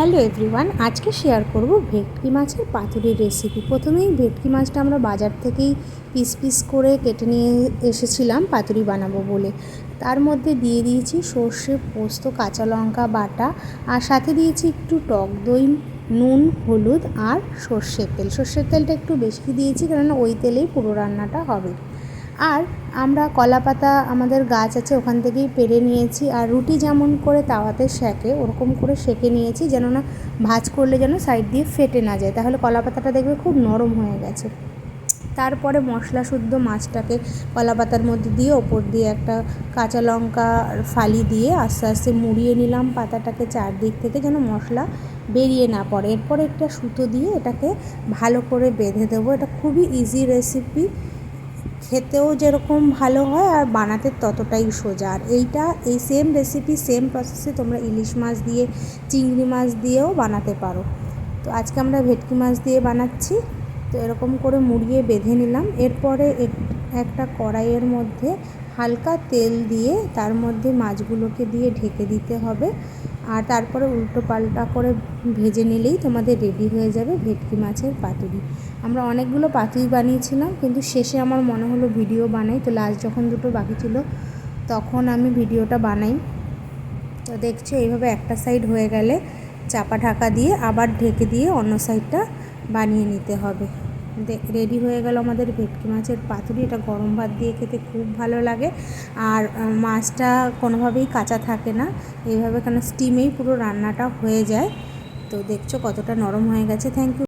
Hello everyone, আজকে share করব ভেটকি মাছের পাতুরির রেসিপি প্রথমেই ভেটকি মাছটা আমরা বাজার থেকেই পিস পিস করে কেটে নিয়ে এসেছিলাম, পাতুরি বানাবো বলে। তার মধ্যে দিয়ে দিয়েছি সর্ষে, পোস্ত, কাঁচা লঙ্কা, বাটা, আর সাথে দিয়েছি একটু টক দই, নুন, হলুদ আর সর্ষের তেল। সর্ষের তেলটা একটু বেশি দিয়েছি, কেননা ওই তেলেই পুরো রান্নাটা হবে। আর আমরা কলা পাতা আমাদের গাছ আছে ওখান থেকেই পেরে নিয়েছি আর রুটি যেমন করে তাওয়াতে সেঁকে, ওরকম করে সেঁকে নিয়েছি যেন না ভাজ করলে যেন সাইড দিয়ে ফেটে না যায়। তাহলে কলা পাতাটা দেখবে খুব নরম হয়ে গেছে। তারপরে মশলা শুদ্ধ মাছটাকে কলা পাতার মধ্যে দিয়ে ওপর দিয়ে একটা কাঁচা লঙ্কা ফালি দিয়ে আস্তে আস্তে মুড়িয়ে নিলাম। পাতাটাকে চারদিক থেকে যেন মশলা বেরিয়ে না পড়ে। এরপর একটা সুতো দিয়ে এটাকে ভালো করে বেঁধে দেবো। এটা খুবই ইজি রেসিপি খেতেও যেরকম ভালো হয় আর বানাতে ততটাই সোজা। আর এইটা, এই সেম রেসিপি সেম প্রসেসে তোমরা ইলিশ মাছ দিয়ে, চিংড়ি মাছ দিয়েও বানাতে পারো। তো আজকে আমরা ভেটকি মাছ দিয়ে বানাচ্ছি। তো এরকম করে মুড়িয়ে বেঁধে নিলাম। এরপরে একটা কড়াইয়ের মধ্যে হালকা তেল দিয়ে তার মধ্যে মাছগুলোকে দিয়ে ঢেকে দিতে হবে। আর তারপরে উল্টো পাল্টা করে ভেজে নিলেই তোমাদের রেডি হয়ে যাবে ভেটকি মাছের পাতুরি। আমরা অনেকগুলো পাতুরি বানিয়েছিলাম, কিন্তু শেষে আমার মনে হলো ভিডিও বানাই। তো লাস্ট যখন দুটো বাকি ছিল, তখন আমি ভিডিওটা বানাই। তো দেখছ, এইভাবে একটা সাইড হয়ে গেলে চাপা ঢাকা দিয়ে আবার ঢেকে দিয়ে অন্য সাইডটা বানিয়ে নিতে হবে। রেডি হয়ে গেল আমাদের ভেটকি মাছের পাতুরি। এটা গরম ভাত দিয়ে খেতে খুব ভালো লাগে। আর মাছটা কোনোভাবেই কাঁচা থাকে না। এইভাবে কেন স্টিমেই পুরো রান্নাটা হয়ে যায়। তো দেখছ কতটা নরম হয়ে গেছে। Thank you